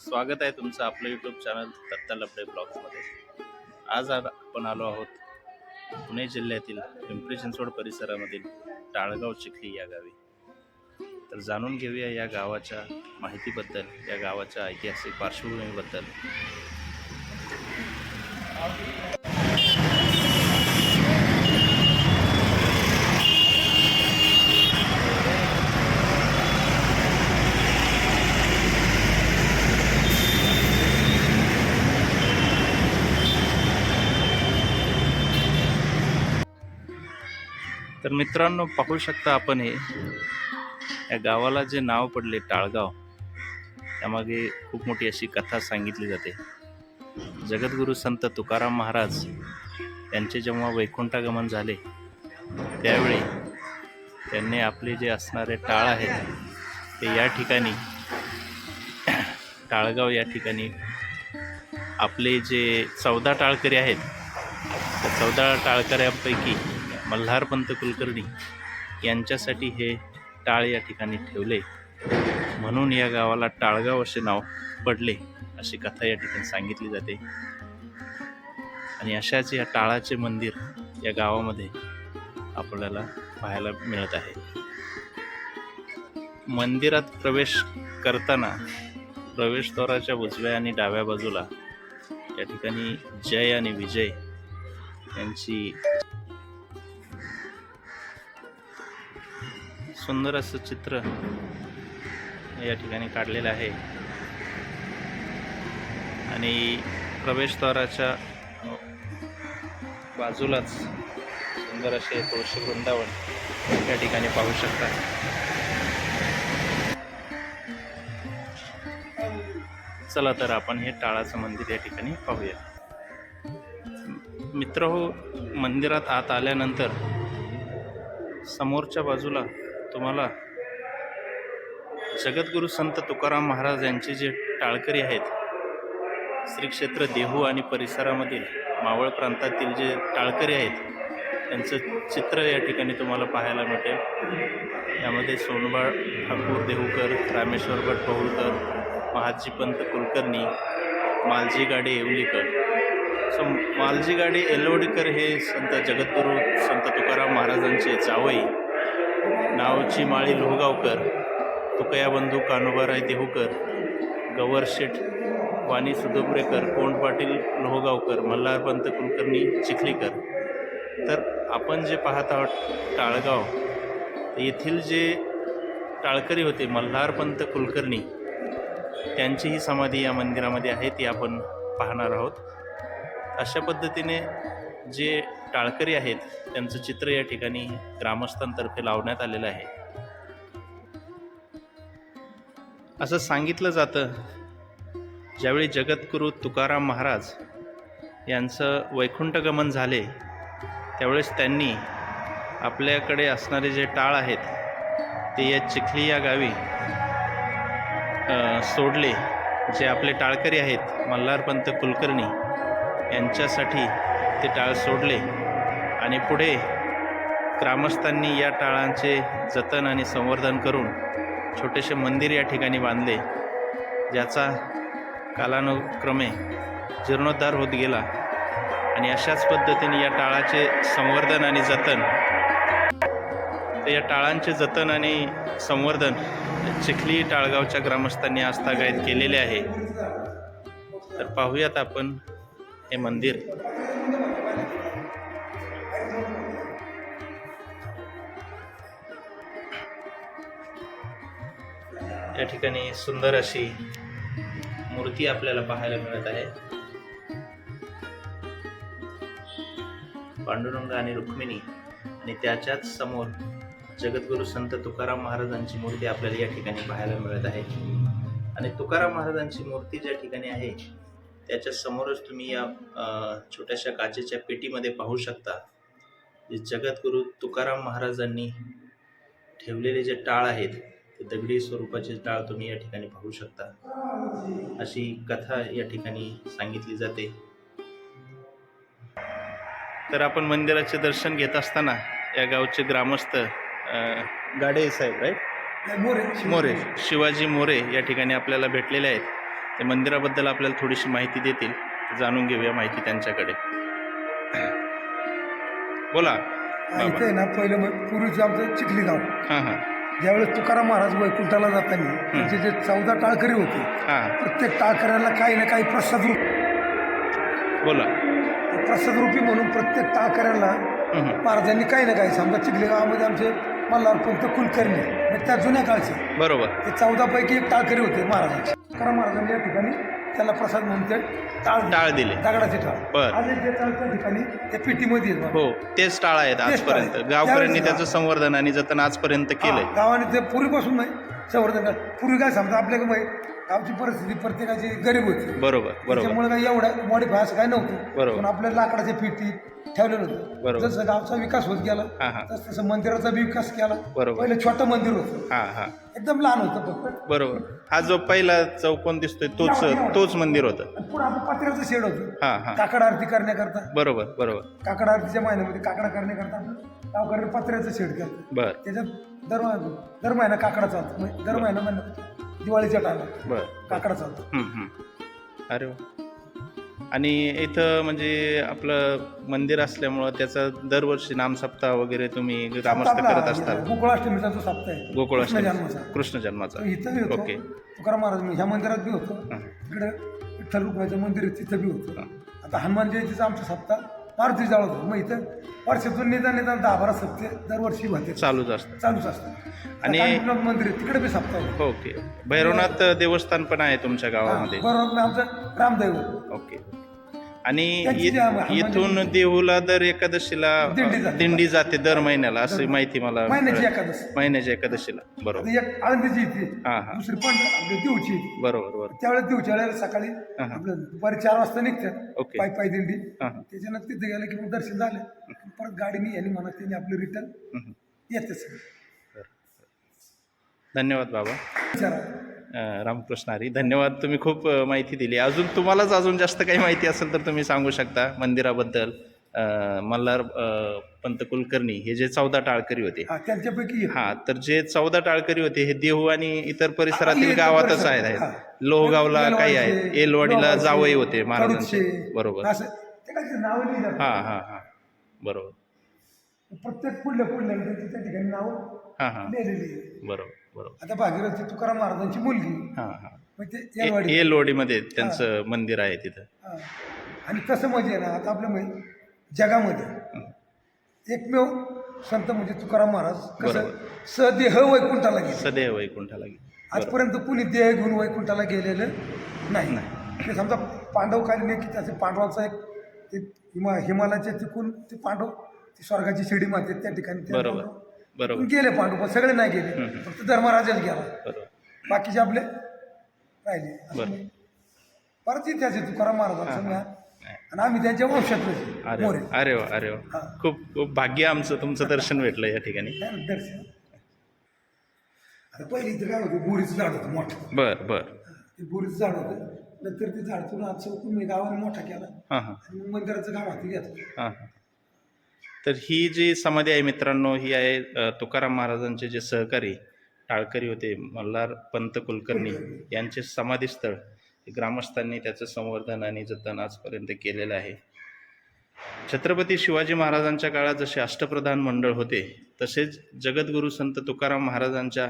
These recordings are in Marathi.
स्वागत आहे तुमचं आपलं यूट्यूब चॅनल दत्ता लपडे ब्लॉग्समध्ये आज आपण आलो आहोत पुणे जिल्ह्यातील पिंपरी चिंचवड परिसरामधील टाळगाव चिखली या गावी. तर जाणून घेऊया या गावाच्या माहितीबद्दल या गावाच्या ऐतिहासिक पार्श्वभूमीबद्दल. तर मित्रांनो पाहू शकता आपण हे. या गावाला जे नाव पडले टाळगाव त्यामागे खूप मोठी अशी कथा सांगितली जाते. जगद्गुरू संत तुकाराम महाराज यांचे जेव्हा वैकुंठागमन झाले त्यावेळी त्यांनी आपले जे असणारे टाळ आहेत ते या ठिकाणी टाळगाव या ठिकाणी आपले जे चौदा टाळकरी आहेत त्या चौदा टाळकऱ्यांपैकी मल्हारपंत कुलकर्णी यांच्यासाठी हे टाळ या ठिकाणी ठेवले. म्हणून या गावाला टाळगाव असे नाव पडले अशी कथा या ठिकाणी सांगितली जाते. आणि अशाच या टाळाचे मंदिर या गावामध्ये आपल्याला पाहायला मिळत आहे. मंदिरात प्रवेश करताना प्रवेशद्वाराच्या उजव्या आणि डाव्या बाजूला या ठिकाणी जय आणि विजय यांची सुंदर असं चित्र या ठिकाणी काढलेलं आहे. आणि प्रवेशद्वाराच्या बाजूलाच सुंदर असे तुळशी वृंदावन या ठिकाणी पाहू शकता. चला तर आपण हे टाळाचं मंदिर या ठिकाणी पाहूया. मित्र हो मंदिरात आत आल्यानंतर समोरच्या बाजूला तुम्हाला? जगद्गुरू संत तुकाराम महाराज यांचे जे टाळकरी आहेत श्री क्षेत्र देहू आणि परिसरामधील मावळ प्रांतातील जे टाळकरी आहेत त्यांचं चित्र या ठिकाणी तुम्हाला पाहायला मिळते. यामध्ये सोनबाळ ठाकूर देहूकर रामेश्वर भट पहुळकर महाजी पंत कुलकर्णी मालजी गाडे येवलीकर. सो मालजी गाडे एलवडीकर हे संत जगद्गुरू संत तुकाराम महाराजांचे जावई. नावची माळी लोहगावकर तुकयाबंधू कानोबाराय देहूकर गवर शेठ वाणी सुदुब्रेकर कोंड पाटील लोहगावकर मल्हारपंत कुलकर्णी चिखलीकर. तर आपण जे पाहत आहोत टाळगाव येथील जे टाळकरी होते मल्हारपंत कुलकर्णी त्यांचीही समाधी या मंदिरामध्ये आहे ती आपण पाहणार आहोत. अशा पद्धतीने जे टाळकरी आहेत त्यांचं चित्र या ठिकाणी ग्रामस्थांतर्फे लावण्यात आलेलं आहे. असं सांगितलं जातं ज्यावेळी जगद्गुरू तुकाराम महाराज यांचं वैकुंठगमन झाले त्यावेळेस त्यांनी आपल्याकडे असणारे जे टाळ आहेत ते या चिखली या गावी सोडले. जे आपले टाळकरी आहेत मल्हारपंत कुलकर्णी यांच्यासाठी ते टाळ सोडले. आणि पुढे ग्रामस्थांनी या टाळांचे जतन आणि संवर्धन करून छोटेसे मंदिर या ठिकाणी बांधले ज्याचा कालानुक्रमे जीर्णोद्धार होत गेला. आणि अशाच पद्धतीने या टाळाचे संवर्धन आणि जतन तर या टाळांचे जतन आणि संवर्धन चिखली टाळगावच्या ग्रामस्थांनी आस्थागायत केलेले आहे. तर पाहूयात आपण हे मंदिर. या ठिकाणी सुंदर अशी मूर्ती आपल्याला पाहायला मिळत आहे. पांडुरंग आणि रुक्मिणी आणि त्याच्याच समोर जगद्गुरू संत तुकाराम महाराजांची मूर्ती आपल्याला या ठिकाणी पाहायला मिळत आहे. आणि तुकाराम महाराजांची मूर्ती ज्या ठिकाणी आहे त्याच्या समोरच तुम्ही या छोट्याशा काचेच्या पेटीमध्ये पाहू शकता जे जगद्गुरू तुकाराम महाराजांनी ठेवलेले जे टाळ आहेत दगडी स्वरूपाचे टाळ तुम्ही या ठिकाणी पाहू शकता. अशी कथा या ठिकाणी सांगितली जाते. तर आपण मंदिराचे दर्शन घेत असताना या गावचे ग्रामस्थ गाडे साहेब राईट मोरे. मोरे शिवाजी मोरे या ठिकाणी आपल्याला भेटलेले आहेत. ते मंदिराबद्दल आपल्याला थोडीशी माहिती देतील. जाणून घेऊया माहिती त्यांच्याकडे. बोला. इथे ना पहिलं पूर्वीचं आमचं चिखली गाव. हां हां. ज्यावेळेस तुकाराम महाराज वैकुंठाला जाताना त्यांचे जे चौदा टाळकरी होते हां. प्रत्येक टाळकऱ्याला काही ना काही प्रसाद रूप. बोला. प्रसाद रूपी म्हणून प्रत्येक टाळकऱ्याला. महाराजांनी काही ना काही समजा चिखली गावामध्ये आमचे मल्हारपंत कुलकर्णी म्हणजे त्या जुन्या काळचे. बरोबर. ते चौदा पैकी एक टाळकरी होते महाराजांचे. तुकाराम महाराजांनी या ठिकाणी त्याला प्रसाद म्हणून ते टाळ टाळ दिले दगडाचे टाळ बरं. आणि ते टाळ त्या ठिकाणी त्या पेटीमध्ये बघा. हो तेच टाळ आहेत तेच टाळ आजपर्यंत आहेत. गावकऱ्यांनी त्यावेळेस- त्याचं संवर्धन आणि जतन आजपर्यंत केलंय हा, गावाने ते पूर्वीपासून नाही संवर्धन करा. पूर्वी काय समजा आपल्याकडे माहिती गावची परिस्थिती प्रत्येकाची गरीब होती बरोबर बरोबर त्याच्यामुळे काही एवढं मॉडिफाय असं काय नव्हतं बरोबर. पण आपल्या लाकडाच्या पेटी ठेवलेलं होतं. बरोबर. जसं गावचा विकास होत गेला हां हां. तसं तसं मंदिराचा बी विकास केला. बरोबर. पहिलं छोटं मंदिर होतं. हां हां. एकदम लहान होतं फक्त. बरोबर. हा जो पहिला चौकोन दिसतोय तोच तोच मंदिर होतं. आणि पुढे आपलं पत्र्याचं शेड होतं. हां हां. काकड आरती करण्याकरता. बरोबर बरोबर. काकड आरतीच्या महिन्यामध्ये काकडा करण्याकरता आपण गावकऱ्यांनी पत्र्याचं शेड केलं. बर. त्याच्यात दर दर महिना काकडा चालतो म्हणजे दर महिना महिना दिवाळीच्या टायमाला बर काकडा चालतो. अरे वा. आणि इथं म्हणजे आपलं मंदिर असल्यामुळं त्याचा दरवर्षी नामसप्ताह वगैरे तुम्ही ग्रामस्थ करत असताल गोकुळाष्टमीचा जो सप्ताह आहे. गोकुळाष्टमी. जन्माचा. कृष्ण जन्माचा. इथं बी होतो. ओके. तुकाराम महाराज मी ह्या मंदिरात बी होतो. तिकडे विठ्ठल मंदिर आहे तिथं बी होतं. आता हनुमान जयंतीचा आमचा सप्ताह. मारुती जाळ होतो. मग इथं वर्षातून निदान निदान दहा बारा सप्ते दरवर्षी होते. चालूच असतं. चालूच असतं. आणि- मंदिर आहे. तिकडे बी सप्ताह होतो ओके. भैरवनाथ देवस्थान पण आहे तुमच्या गावामध्ये. बरोबर आमचं रामदैव ओके. आणि इ- इथून देहूला दर एकादशीला दिंडी जाते. दिंडी जाते दर महिन्याला अशी माहिती मला महिन्याची. एकादश. महिन्याच्या एकादशीला. बरोबर. एक आळंदीची येते हां हां. दुसरी पण आपली देऊची येते बरोबर बरोबर. त्यावेळेस देऊच्या वेळेला सकाळी हां, हां. आपलं दुपारी चार वाजता निघतात. ओके. पायी पायी दिंडी. हां हां. त्याच्यानं तिथे गेलं की मग दर्शन झालं. परत गाडीने यांनी म्हणा त्यांनी आपलं रिटर्न. येते सगळं. धन्यवाद बाबा. विचारा. रामकृष्ण हरी धन्यवाद. तुम्ही खूप माहिती दिली. अजून तुम्हालाच अजून जास्त काही माहिती असेल तर तुम्ही सांगू शकता मंदिराबद्दल. मल्हार पंत कुलकर्णी हे जे चौदा टाळकरी होते. हा त्यांच्यापैकी. हा तर जे चौदा टाळकरी होते हे देहू आणि इतर परिसरातील गावातच आहेत. लोहगावला काही आहेत. एलवाडीला जावई होते महाराजांचे. बरोबर. हां हां हां. बरोबर. प्रत्येक पुढल्या पुढल्या त्या ठिकाणी नाव हां हां. बरोबर. बरोबर. आता भागीरथी तुकाराम महाराजांची मुलगी. हां हां. म्हणजे ते येलवाडी एलवाडीमध्ये त्यांचं मंदिर आहे तिथं. हा. आणि कसं म्हणजे ना आता आपल्या म्हणजे जगामध्ये एकमेव संत म्हणजे तुकाराम महाराज. कसं सदेह वैकुंठाला गेले. सदैव वैकुंठाला गेले. आजपर्यंत कुणी देह घेऊन वैकुंठाला गेलेलं नाही. ते समजा पांडवकालीन एक त्याचे पांडवांचा एक ते हिमा हिमालयाचे तिकून ते पांडव ती स्वर्गाची शिडी मारते त्या ठिकाणी. ते बरोबर. पांडव बरोबर. गेले पांडव पण सगळे नाही गेले. फक्त धर्मराजाच गेला. बरोबर. बाकीचे आपले राहिले. असं बरं. नाही. परत इतिहास आहे तुकाराम महाराजांचा मी आणि आम्ही त्यांच्या वंशातले अरे मोरे. वा अरे वा अरे वा. हा. खूप खूप भाग्य आमचं तुमचं दर्शन भेटलं या ठिकाणी. दर्शन. आता पहिले इथं काय होतं बोरीचं झाड होतं मोठं. बर बर. ते बोरीचं झाड होतं. नंतर ते झाड तुला आज चौकून मी गावाने मोठा केला. हां हां. आणि मग मंदिराचं गाव हाती घेतलं हां हां. तर ही जी समाधी आहे मित्रांनो ही आहे तुकाराम महाराजांचे जे सहकारी टाळकरी होते मल्हार पंत कुलकर्णी यांचे समाधीस्थळ. हे ग्रामस्थांनी त्याचं संवर्धन आणि जतन आजपर्यंत केलेलं आहे. छत्रपती शिवाजी महाराजांच्या काळात जसे अष्टप्रधान मंडळ होते तसेच जगद्गुरू संत तुकाराम महाराजांच्या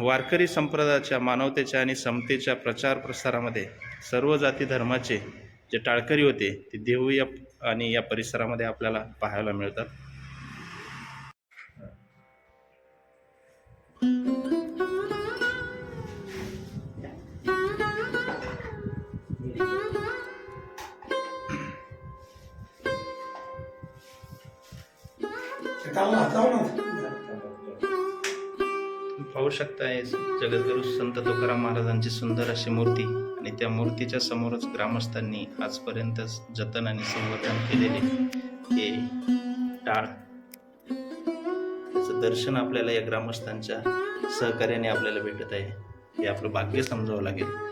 वारकरी संप्रदायाच्या मानवतेच्या आणि समतेच्या प्रचार प्रसारामध्ये सर्व जाती धर्माचे जे टाळकरी होते ते देहू या आणि या परिसरामध्ये आपल्याला पाहायला मिळतात. पाहू शकता जगद्गुरू संत तुकाराम महाराजांची सुंदर अशी मूर्ती. आणि त्या मूर्तीच्या समोरच ग्रामस्थांनी आजपर्यंत जतन आणि संवर्धन केलेले हे टाळ. त्याचं दर्शन आपल्याला या ग्रामस्थांच्या सहकार्याने आपल्याला भेटत आहे. हे आपलं भाग्य समजावं लागेल.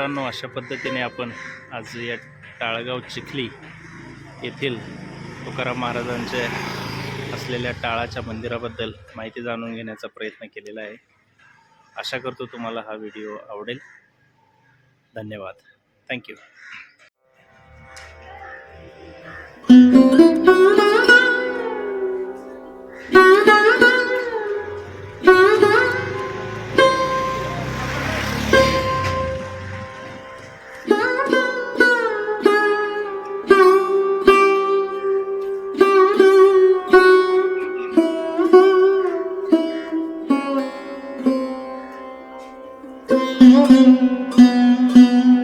मित्रांनो अशा पद्धतीने आपण आज या टाळगाव चिखली येथील तुकाराम महाराजांच्या असलेल्या टाळाच्या मंदिराबद्दल माहिती जाणून घेण्याचा प्रयत्न केलेला आहे. आशा करतो तुम्हाला हा व्हिडिओ आवडेल. धन्यवाद. थँक्यू